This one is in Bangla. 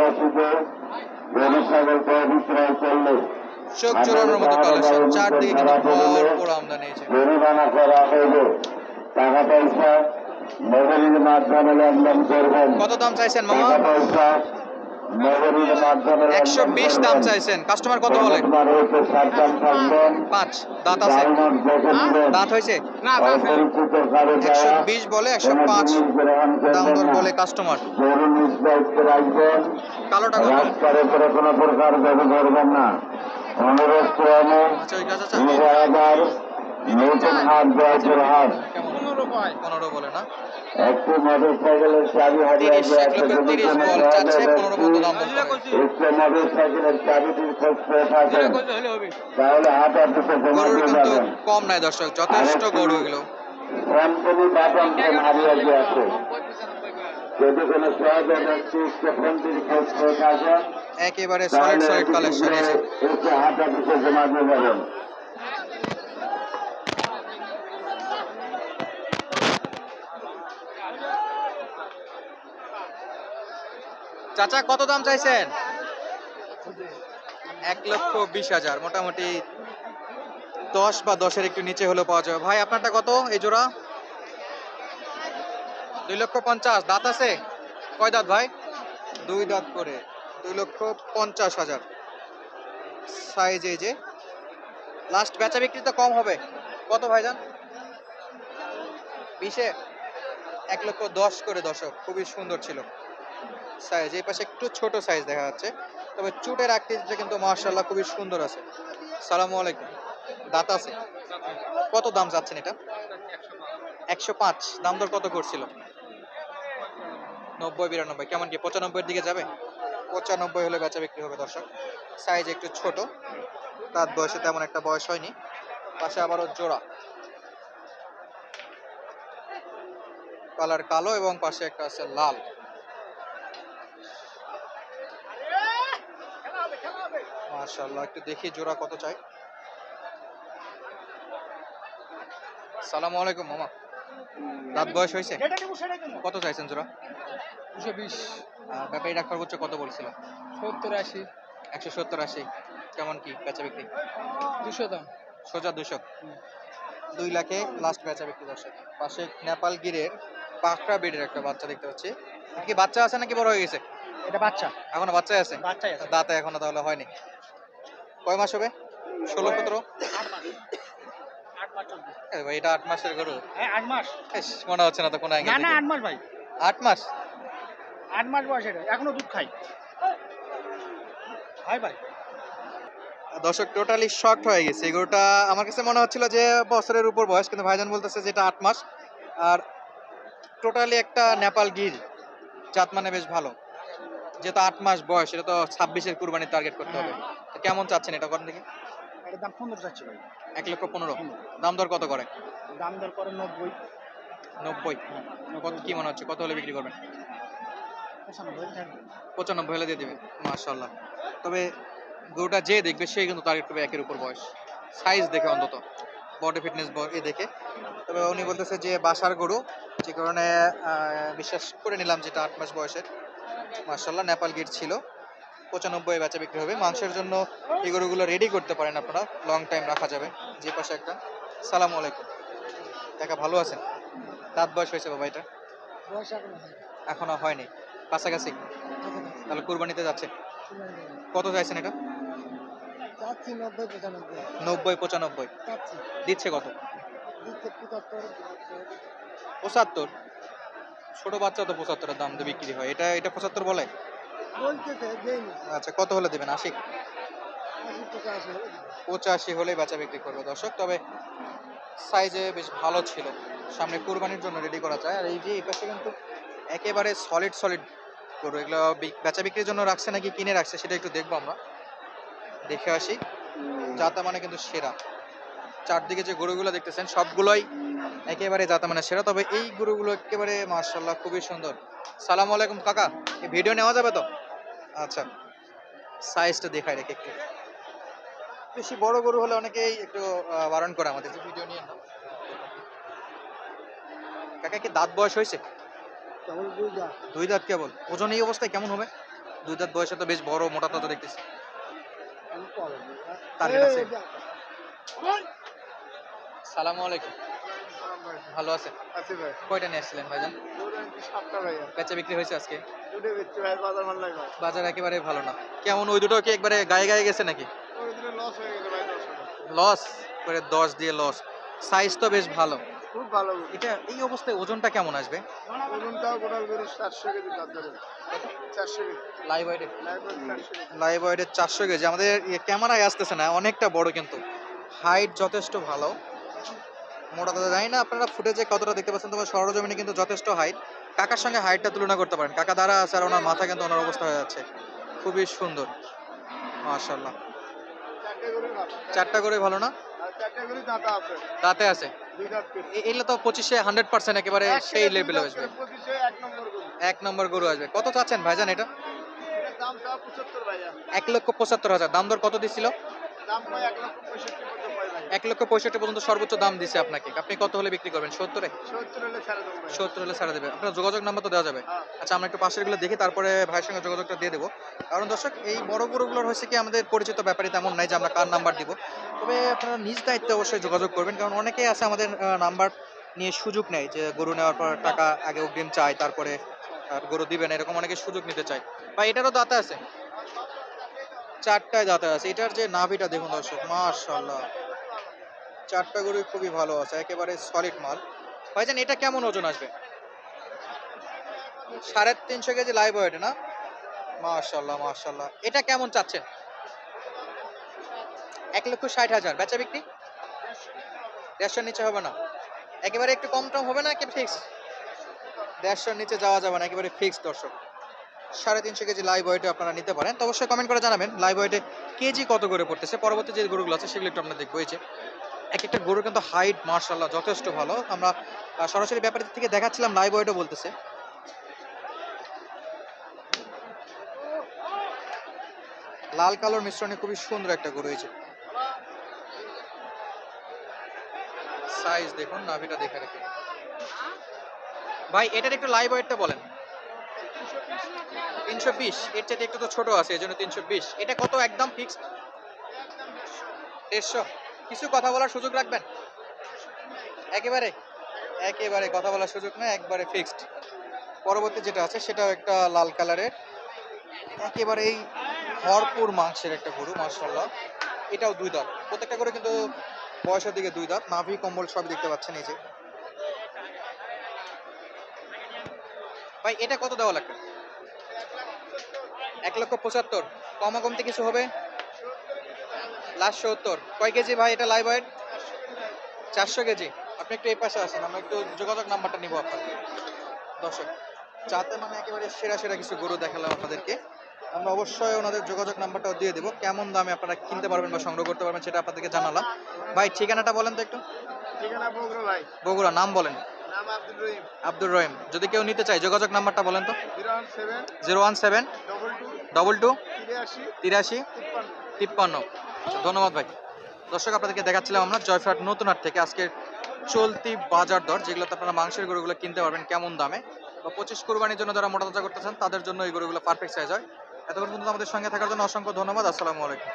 রাশিতে গরুসাগর বিক্রয় করলে চোখ জোড়ানোর মতো কালেকশন চারদিকে কিন্তু ভরপুর আমদানি হয়েছে। জরিমানা করা হইলে। টাকা পয়সা নগরীর মাধ্যমে লেনদেন করবেন। কত দাম চাইছেন মামা টাকা পয়সা একশো বিশ দাম চাইছেন। কাস্টমার কত বলে? পাঁচ। দাঁত আছে? দিবেন। দাঁত হয়েছে? একশো বিশ বলে একশো পাঁচ দাম দর বলে কাস্টমার কালোটা কোনো প্রকার করবেন না। অনুরোধ ক্রমে আচ্ছা ওই গাছ আছে। হাজার নতুন হাট বয়সের হাট কেমন পনেরো বলে না? একটি মোটর চাবি হারিয়ে তিরিশ এক তিরিশ বল চাচ্ছে পনেরো পর্যন্ত দাম একটি মোটর চাবিটির খোঁজ পেয়ে থাকেন। তাহলে হাট অফিসে জমা গরুর কিন্তু কম নাই দর্শক যথেষ্ট গরু এগুলো। হারিয়ে গিয়েছে। যদি কোনো সহজে ব্যক্তি উক্ত খোঁজ পেয়ে থাকেন একেবারে সলিড সলিড কালেকশন এসে জমা দিয়ে যাবেন। চাচা, কত দাম চাইছেন? এক লক্ষ বিশ হাজার, মোটামুটি দশ বা দশের একটু নিচে হলেও পাওয়া যাবে। ভাই, আপনারটা কত এই জোড়া? দুই লক্ষ পঞ্চাশ, দাঁত আছে? কয় দাঁত ভাই? দুই দাঁত করে, দুই লক্ষ পঞ্চাশ হাজার। সাইজ এই যে। লাস্ট বেচা বিক্রি তো কম হবে। কত ভাই ভাইজান বিশে? এক লক্ষ দশ করে দশক, খুবই সুন্দর ছিল। সাইজ এই পাশে একটু ছোট সাইজ দেখা যাচ্ছে। তবে চুটের আকৃতিটা কিন্তু মার্শাল্লাহ খুবই সুন্দর আছে। সালামু আলাইকুম। দাঁত আছে? কত দাম যাচ্ছেন এটা? একশো পাঁচ। দাম দর কত করছিল? নব্বই বিরানব্বই। কেমন কি, পঁচানব্বইয়ের দিকে যাবে? পঁচানব্বই হলে বেচা বিক্রি হবে দর্শক। সাইজ একটু ছোট। তার বয়সে তেমন একটা বয়স হয়নি। পাশে আবারও জোড়া। কালার কালো এবং পাশে একটা আছে লাল। মাশাআল্লাহ একটু দেখি জোড়া কত চাই। সালামু আলাইকুম মামা। দাঁত বয়স হয়েছে? কত চাইছেন জোড়া? দুশো বিশ। ব্যাপারীরা সর্বোচ্চ কত বলছিল? সত্তর আশি। একশো সত্তর আশি। কেমন কি বেচা বিক্রি? দুশো দাম। সোজা দুশো। দুই লাখে লাস্ট বেচা বিক্রি দর্শক পাশে নেপাল গিরের পাকড়া বেডের একটা বাচ্চা দেখতে পাচ্ছি। কি বাচ্চা আছে নাকি বড় হয়ে গেছে? এটা বাচ্চা। এখনও বাচ্চাই আছে। দাঁতে এখনও তাহলে হয়নি। কয় মাস হবে? ষোলো সতেরো? ভাই এটা আট মাসের গরু। হ্যাঁ আট মাস। মনে হচ্ছে না তো কোনো না আট মাস ভাই। আট মাস? আট মাস বয়স এটা এখনও দুধ খাই। ভাই ভাই। দর্শক টোটালি শকড হয়ে গেছে। এই গরুটা আমার কাছে মনে হচ্ছিল যে বছরের উপর বয়স কিন্তু ভাইজান বলতেছে যে এটা আট মাস। আর টোটালি একটা নেপাল গির জাত মানে বেশ ভালো। যেহেতু আট মাস বয়স এটা তো ছাব্বিশের কুরবানির টার্গেট করতে হবে। তো কেমন চাচ্ছেন এটা করেন দেখি দাম পনেরো যাচ্ছে ভাই। এক লক্ষ পনেরো। দাম দর কত করে? দাম দর করে নব্বই। নব্বই। কত কি মনে হচ্ছে? কত হলে বিক্রি করবেন? পঁচানব্বই হলে দিয়ে দেবে। মাশাল্লাহ তবে গরুটা যে দেখবে সে কিন্তু টার্গেট করবে একের উপর বয়স। সাইজ দেখে অন্তত। বডি ফিটনেস এ দেখে। তবে উনি বলতেছে যে বাসার গরু যে কারণে বিশ্বাস করে নিলাম যেটা আট মাস বয়সের। মার্শাল্লাহ নেপাল গেট ছিল। পঁচানব্বই বেচা বিক্রি হবে। মাংসের জন্য এই গরুগুলো রেডি করতে পারেন আপনারা। লং টাইম রাখা যাবে। যে পাশে একটা সালাম আলাইকুম। দেখা ভালো আছেন? দাঁত বয়স হয়েছে বাবা এটা? এখনও হয়নি। কাছাকাছি? তাহলে কুরবানিতে যাচ্ছে। কত চাইছেন এটা? নব্বই পঁচানব্বই। দিচ্ছে কত? পঁচাত্তর? ছোট বাচ্চা তো পঁচাত্তরের দাম দিয়ে বিক্রি হয়। এটা এটা পঁচাত্তর বলে? আচ্ছা কত হলে দেবেন? আশি? পঁচাশি হলে বেচা বিক্রি করবে দর্শক তবে সাইজে বেশ ভালো ছিল। সামনে কুরবানির জন্য রেডি করা যায়। আর এই যে এই পাশে কিন্তু একেবারে সলিড সলিড গরু এগুলো বেচা বিক্রির জন্য রাখছে নাকি কিনে রাখছে সেটা একটু দেখব আমরা। দেখে আসি। জাতা মানে কিন্তু সেরা। চারদিকে যে গরুগুলো দেখতেছেন সবগুলোই একেবারে জাতা মানে সেরা। তবে এই গরুগুলো একেবারে মার্শাল্লাহ খুবই সুন্দর। সালাম আলাইকুম কাকা এই ভিডিও নেওয়া যাবে তো? আচ্ছা সাইজটা দেখাই রেখে একটু। বেশি বড় গরু হলে অনেকেই একটু বারণ করে আমাদের যে ভিডিও নিয়ে। কাকা কি দাঁত বয়স হয়েছে? কেবল দুই দাঁত। কেবল। ওজন এই অবস্থায় কেমন হবে? দুই দাঁত বয়সে তো বেশ বড় মোটা তাজা দেখতেছি। টার্গেট আছে? সালামু আলাইকুম। ভালো আছেন? আছি কয়টা নিয়ে আসছিলেন ভাইজান? বেচা বিক্রি হয়েছে আজকে? দুটো বিচ্ছি ভাই বাজার একেবারে ভালো না। কেমন ওই দুটো কি একবারে গায়ে গায়ে গেছে নাকি? লস করে দশ দিয়ে লস সাইজ তো বেশ ভালো। খুব ভালো এটা এই অবস্থায় ওজনটা কেমন আসবে? ওজনটাও গোটাল করে চারশো কেজি চারশো কেজি। লাইভ ওয়েটে লাইভ চারশো কেজি। লাইভ ওয়েটে চারশো কেজি। আমাদের ক্যামেরায় আসতেছে না অনেকটা বড় কিন্তু। হাইট যথেষ্ট ভালো। মোটা দাদা জানি না আপনারা ফুটেজে কতটা দেখতে পাচ্ছেন তোমার সরজমিনে কিন্তু যথেষ্ট হাইট কাকার সঙ্গে হাইটটা তুলনা করতে পারেন। কাকা দ্বারা আছে আর ওনার মাথা কিন্তু ওনার অবস্থা হয়ে যাচ্ছে। খুবই সুন্দর। মাশাল্লাহ চারটে করে ভালো না? দাঁতা আছে। এগুলো তো পঁচিশে হান্ড্রেড পার্সেন্ট একেবারে সেই লেভেলে আসবে। এক নম্বর গরু আসবে। কত চাচ্ছেন ভাইজান এটা? এক লক্ষ পঁচাত্তর হাজার। দাম দর কত দিছিল এক লক্ষ পঁয়ষট্টি পর্যন্ত সর্বোচ্চ দাম দিছে আপনাকে। আপনি কত হলে বিক্রি করবেন? সত্তরে? সত্তর হলে ছেড়ে দেবো আপনার যোগাযোগ নাম্বার তো দেওয়া যাবে। হ্যাঁ। আচ্ছা আমরা একটু পাশেরগুলো দেখি তারপরে ভাইয়ের সঙ্গে যোগাযোগটা দিয়ে দেবো। কারণ দর্শক এই বড় গরুগুলোর হয়েছে কি আমাদের পরিচিত ব্যাপারী তেমন নাই যে আমরা কার নাম্বার দিব। তবে আপনারা নিজ দায়িত্বে অবশ্যই যোগাযোগ করবেন কারণ অনেকেই আছে আমাদের নাম্বার নিয়ে সুযোগ নেয় যে গরু নেওয়ার পর টাকা আগে অগ্রিম চায় তারপরে গরু দিবেন এরকম অনেকে সুযোগ নিতে চায়। বা এটারও দাঁতে আছে? চারটায় দাঁতে আছে। এটার যে নাভিটা দেখুন দর্শক মাশাল্লাহ চারটা গরু খুবই ভালো আছে, একেবারে সলিড মাল। ভাইজান, এটা কেমন ওজন আসবে? সাড়ে তিনশো কেজি লাইভ ওয়েট না? মাশাল্লাহ মাশাল্লাহ এটা কেমন চাচ্ছেন? এক লক্ষ ষাট হাজার। বেচা বিক্রি? দেড়শোর নিচে হবে না। একেবারে একটু কম টম হবে না কি ফিক্স দেড়শোর নিচে যাওয়া যাবে না, একেবারে ফিক্স দর্শক। সাড়ে তিনশো কেজি লাইভ ওয়েটে আপনারা নিতে পারেন। তো অবশ্যই কমেন্ট করে জানাবেন লাইভ ওয়েটে কেজি কত করে পড়তেছে? পরবর্তী যে গরুগুলো আছে, সেগুলো একটু আমরা দেখব। এই যে এক একটা গরু কিন্তু হাইট মার্শাল্লাহ যথেষ্ট ভালো। আমরা সরাসরি ব্যাপারী থেকে দেখাচ্ছিলাম লাইভ ওয়েটও বলতেছে। লাল কালোর মিশ্রণে খুবই সুন্দর একটা গরু হয়েছে। সাইজ দেখুন, নাভিটা দেখে রেখে। ভাই, এটার একটু লাইভ ওয়েটটা বলেন। তিনশো বিশ, এর চাইতে একটু তো ছোট আছে এই জন্য তিনশো বিশ। এটা কত একদম ফিক্সড দেড়শো। কিছু কথা বলার সুযোগ রাখবেন? একেবারে একেবারে কথা বলার সুযোগ না, একবারে ফিক্সড পরবর্তী যেটা আছে, সেটাও একটা লাল কালারের। একেবারে এই ভরপুর মাংসের একটা গরু মার্শাল্লাহ এটাও দুই দাঁত। প্রত্যেকটা করে কিন্তু বয়সের দিকে দুই দাঁত। নাভি, কম্বল সব দেখতে পাচ্ছেন এই যে। ভাই, এটা কত দেওয়া লাগবে? এক লক্ষ পঁচাত্তর। কমা কমতে কিছু হবে? লাস্ট সত্তর। কয় কেজি ভাই এটা লাইভ ওয়েট চারশো কেজি। আপনি একটু এই পাশে আসেন আমরা একটু যোগাযোগ নাম্বারটা নিব আপনার। দর্শক যাতে মানে একেবারে সেরা সেরা কিছু গরু দেখালাম আপনাদেরকে আমরা অবশ্যই ওনাদের যোগাযোগ নাম্বারটাও দিয়ে দেবো। কেমন দামে আপনারা কিনতে পারবেন বা সংগ্রহ করতে পারবেন সেটা আপনাদেরকে জানালাম। ভাই ঠিকানাটা বলেন তো একটু। ঠিকানা বগুড়া ভাই। বগুড়া নাম বলেন। নাম আব্দুল রহিম। আব্দুর রহিম। যদি কেউ নিতে চায় যোগাযোগ নাম্বারটা বলেন তো। Zero one seven double two তিরাশি তিপ্পান্ন। ধন্যবাদ ভাই। দর্শক, আপনাদেরকে দেখাচ্ছিলাম আমরা জয়ফ্রাট নতুন হাট থেকে আজকের চলতি বাজার দর, যেগুলোতে আপনারা মাংসের গরুগুলো কিনতে পারবেন কেমন দামে। বা পঁচিশ কুরবানির জন্য যারা মোটা তাজা করতেছেন, তাদের জন্য এই গরুগুলো পারফেক্ট সাইজ হয়। এতক্ষণ পর্যন্ত আমাদের সঙ্গে থাকার জন্য অসংখ্য ধন্যবাদ। আসসালামু আলাইকুম।